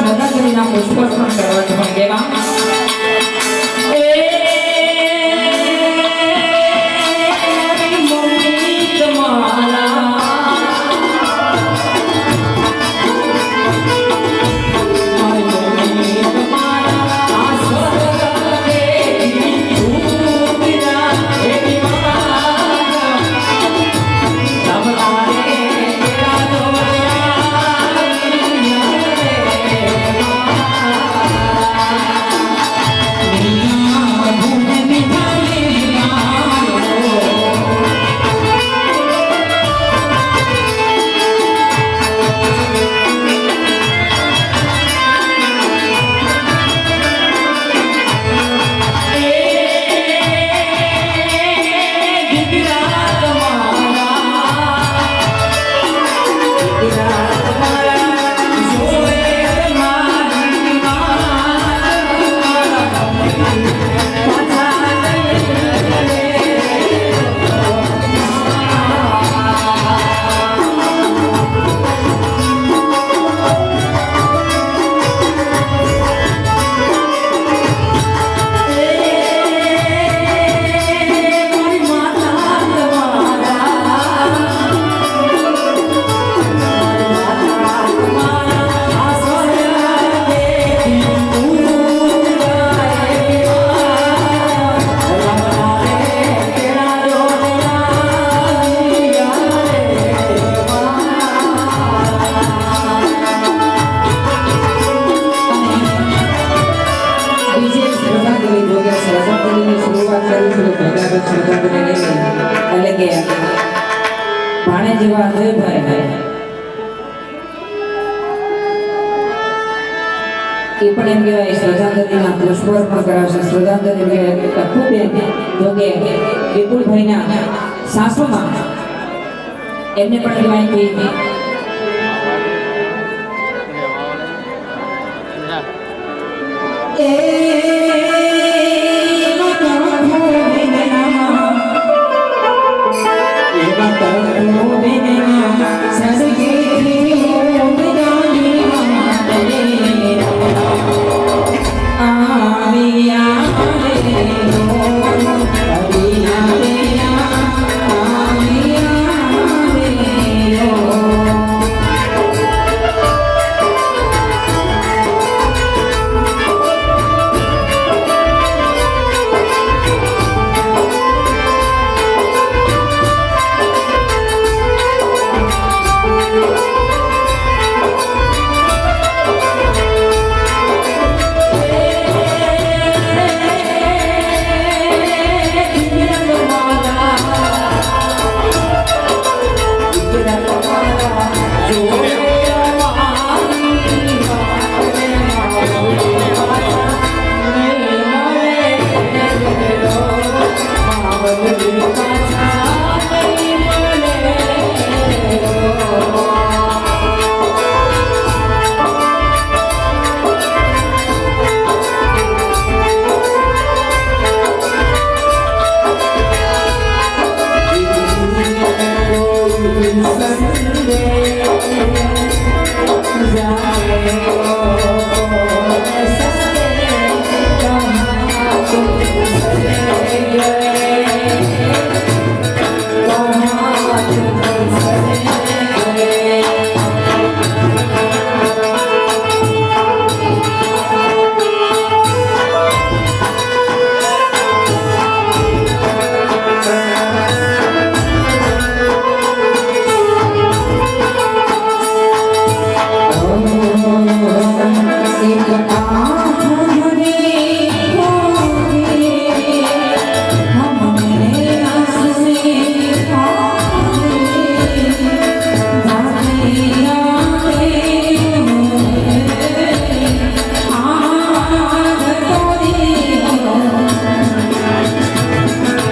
નગરગીરીના પુષ્પોર્પણ કરવા મંદિરમાં એ પણ એમ કહેવાય શ્રદ્ધાંજલિના પુષ્પો અર્પણ કરાવશે શ્રદ્ધાંજલિ લખુબેન જોકે વિપુલભાઈના સાસુમાં એમને પણ કહેવાય કે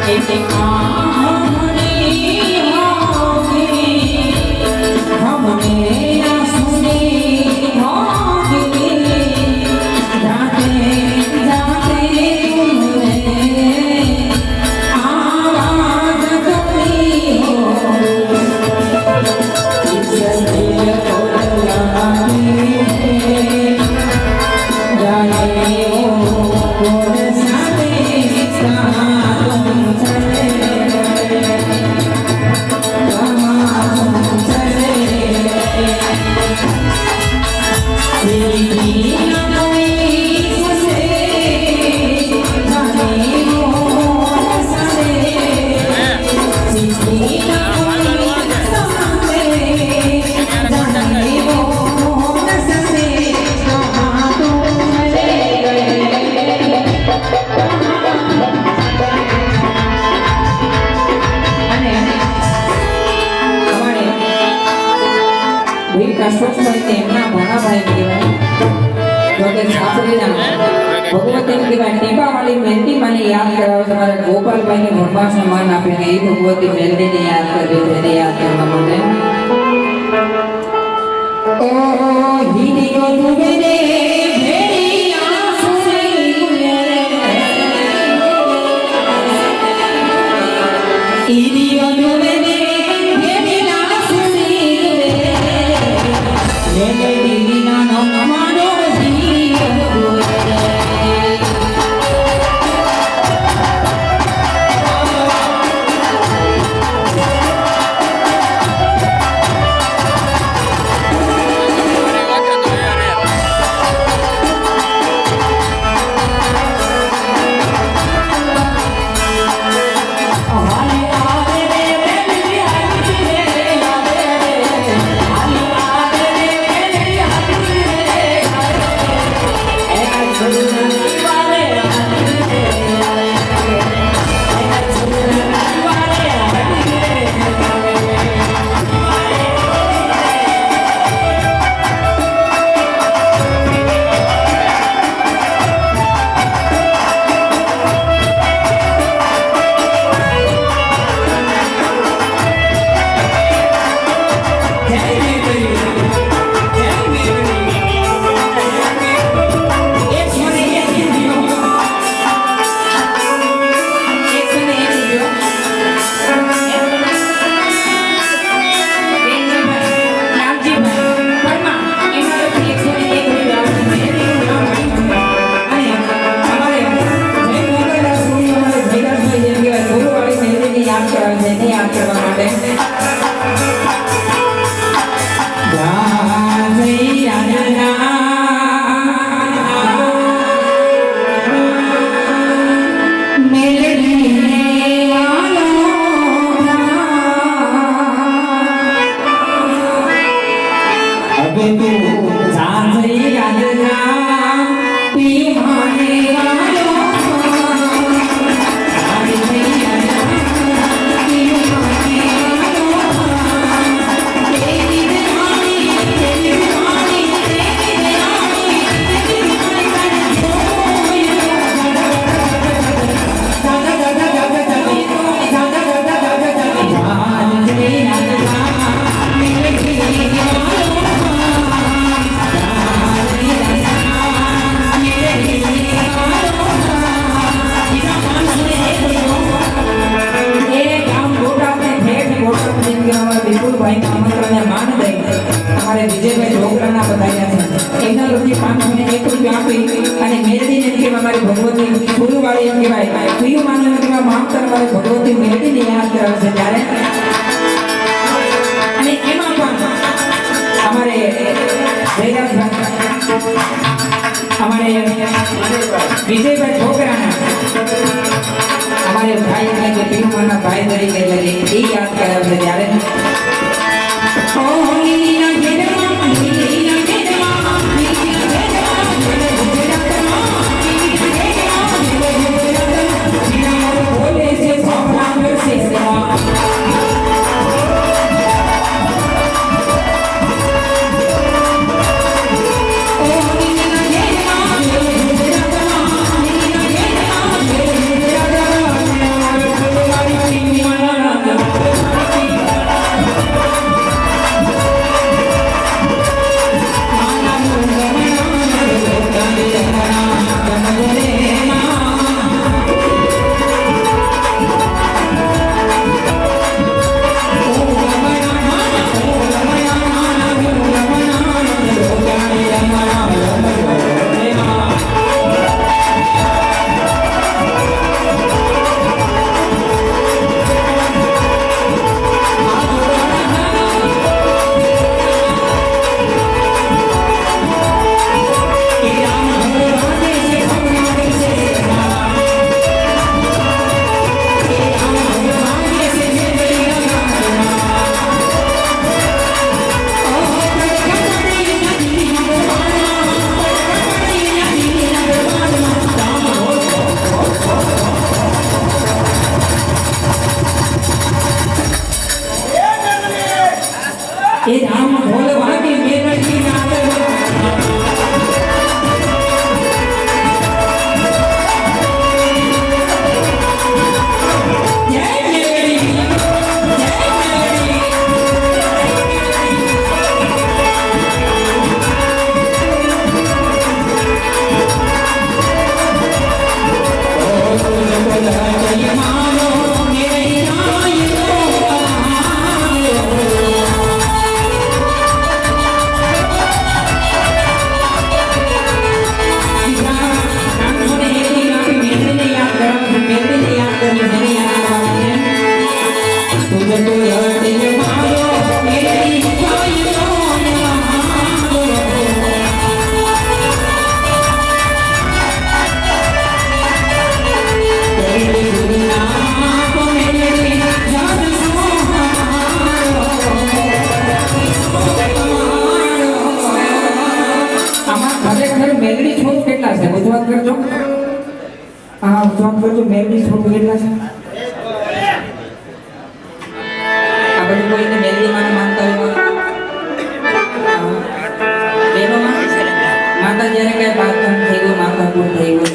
અને સાસરીના ભગવત એમ કહેવાય ટીપાવાળી મહેંદી મને યાદ કરાવો તમારે ગોપાલભાઈને ભરમાસનું માન આપ્યું કે એ ભગવતી મહેંદીને યાદ કરજો એને યાદ કરવા માટે. Aleluia. મેલડી છોડ કેટલા છે આ બધું કોઈને મેલડી માને માનતા હોય બહેનોમાં માતા જ્યારે કઈ બાથરૂમ થઈ ગયું માથાકૂટ થઈ ગયું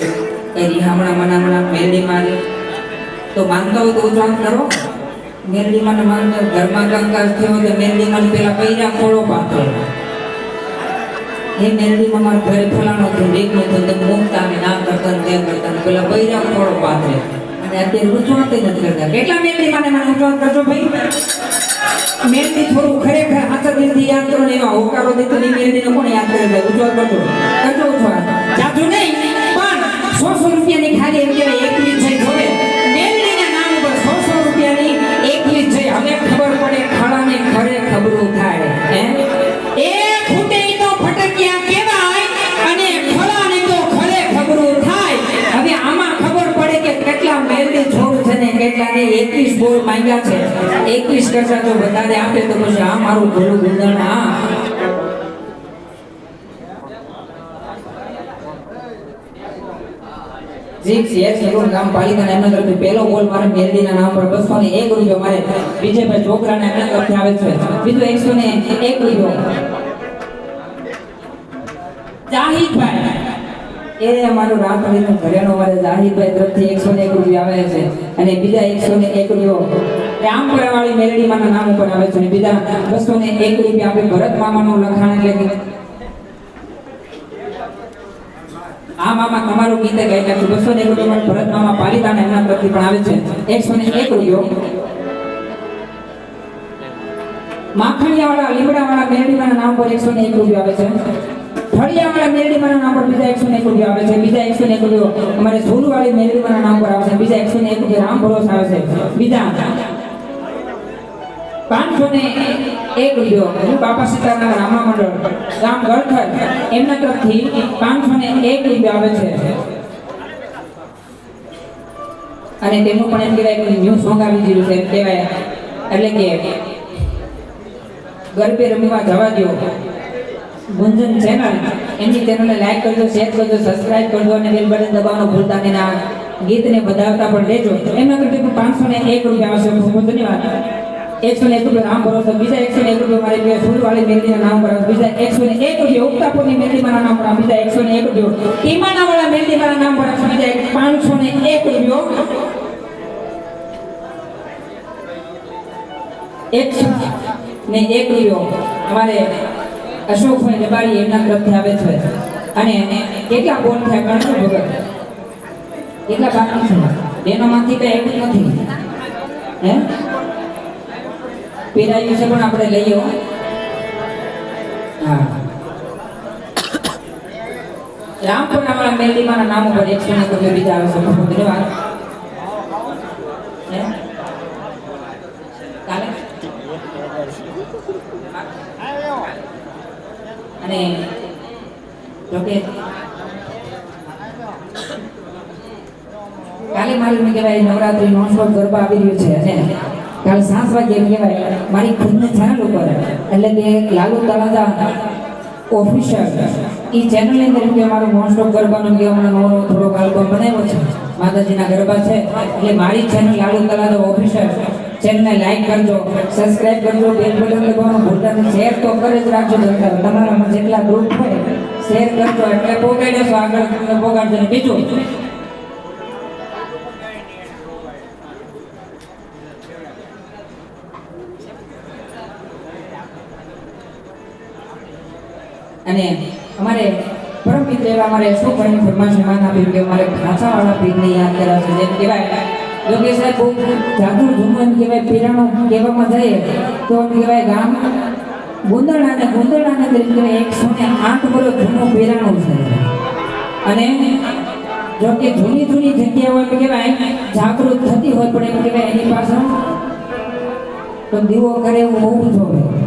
કઈ રિહામણા મનામણા મેલડી મારે તો માનતા હોય તો ઉજવાત કરો મેલડી માને માનતા હોય, ઘરમાં કંકાસ થયો તો મેલડી માને પેલા પૈરા ખોળો પાથરો એ મેલડીમાં મારા ઘરે ફલાણો થયો ઢીકણું થયું તમે મૂકતા ને ના કરતા ને તેમ કરતા ને પેલા બૈરા ખોળો પાથરે અને અત્યારે ઉજવાત નથી કરતા. માને ઉજવાત કરજો ભાઈ? મેલડી થોડું ખરેખર હાથા દિલથી યાદ ને હોકારો દેતો ની મેલડીને કોણ યાદ કરે? છે ઉજવાત કરજો. કરજો ઉજવાત જાજુ નહીં, પણ સો સો રૂપિયાની ખાલી એમ કહેવાય ને 21 બોલ માંગ્યા છે. 21 કરતા જો વધારે આપે તો પછી આ મારું ભલું ગુંદણ પાલિકાના એમના તરફથી પહેલો બોલ મારે મેલડીના નામ પર બસો ને એક રૂપિયો મારે વિજયભાઈ છોકરાને એમના તરફથી આવે બીજો એકસો ને એક રૂપિયો. એ અમારું રાતડીનું ઘરેણું મારે જાહિદભાઈ તરફથી એકસો ને એક રૂપિયા આવે છે. અને બીજા એકસો ને એક રૂપિયો રામપુરાવાળી મેલડીમાના નામ ઉપર આવે છે. અને બીજા બસો ને એક રૂપિયા આપણે ભરત મામાનું લખાણ એટલે કે આ મામા, તમારું ગીત ગાઈ નાખ્યું. બસો ને એક રૂપિયા ભરત મામા પાલિતાણા એમના તરફથી પણ આવે છે. એકસો ને એક રૂપિયો. માખણિયાવાળા, લીમડાવાળા મેરડીમાના નામ પર એકસો ને એક રૂપિયા આવે છે. ફળિયાવાળા મેરડીમાના નામ પર બીજા એકસો ને એક રૂપિયા આવે છે. બીજા એકસો ને એક રૂપિયા અમારે સોલવાળી મેરડીમાના નામ પર આવશે બીજા એકસો ને એક રૂપિયા રામ ભરોસ આવે છે. બીજા પાંચસો ને એક રૂપિયો બાપા સીતારામ રામા મંડળ, ગામ ગળખર એમના તરફથી પાંચસો ને એક રૂપિયો આવે છે. અને તેમનું પણ એમ કહેવાય કે ન્યૂ સોંગ આવી ગયું છે. કહેવાય. એટલે કે ગરબે રમવા જવા દો ગુંજન ચેનલ એમની ચેનલને લાઈક કરજો શેર કરજો સબસ્ક્રાઇબ કરજો અને બેલ બટન દબાવવાનું ભૂલતા નહીં. આ ગીતને બધાવતા પણ રહેજો. એમના કરતી પાંચસો ને એક રૂપિયા આવશે. ખૂબ ધન્યવાદ. એકસો ને એક રૂપિયા નામ ભરો બીજા એકસો ને એક રૂપિયા મારી બે ફૂલવાળી મેરડીના નામ ભરો બીજા એકસો ને એક રૂપિયા ઉક્તાપુરની મારા નામ ભરા. બીજા એકસો ને એક રૂપિયો ઈમાનાવાળા મારા નામ ભરા બીજા પાંચસો ને એક રૂપિયો એકસો ને એક રૂપિયો. અમારે અશોકભાઈ રબારી એમના તરફથી આવે છે. અને કેટલા બોલ થયા ગણતો ભગત કેટલા બાકી છે. એનામાંથી કઈ એવું નથી. હે? પેરાયું છે પણ આપણે લઈએ હો. હા. રામપુરાવાળા મેલડીમાના નામ ઉપર એકસો ને કોઈ બીજા આવે છે. ધન્યવાદ? કાલે? અને જોકે કાલે મારી એમ કહેવાય નવરાત્રી નોનસ્ટોપ ગરબા આવી રહ્યું છે અને કાલે સાત વાગે કહેવાય મારી ખુદની ચેનલ ઉપર, એટલે કે લાલુ તળાજા ઓફિશિયલ એ ચેનલની અંદર કે મારું નોનસ્ટોપ ગરબાનો કે હમણાં નવો થોડોક બનાવ્યો છે, માતાજીના ગરબા છે, એટલે મારી ચેનલ લાલુ તળાજા ઓફિશિયલ ચેનલને લાઈક કરજો સબસ્ક્રાઇબ કરજો બેલ બટન દબાવવાનું ભૂલતા નહીં. શેર તો કરે જ રાખજો. તમારામાં જેટલા ગ્રુપ હોય શેર કરજો. એટલે પોગાઈ દેશો આગળ, તમને પોગાડજો. ને બીજું? અને અમારે પરમ મિત્ર એવા અમારે અશોકભાઈની ફરમાશી માન આપ્યું કે અમારે ખાંચાવાળા પીરને યાદ કર્યા છે જેમ કહેવાય જો કે સાહેબ બહુ જાદુ જૂનું કહેવાય પીરાણું કહેવામાં જઈએ તો એમ કહેવાય ગામ ગુંદરણા અને એમ કહેવાય એકસો ને આઠ વર્ષ જૂનું પીરાણું છે. અને જો કે જૂની જૂની જગ્યાઓ એમ કહેવાય, જાગૃત થતી હોય પણ એમ કહેવાય એની પાછળ તો દીવો કરે એવું હોવું જોઈએ.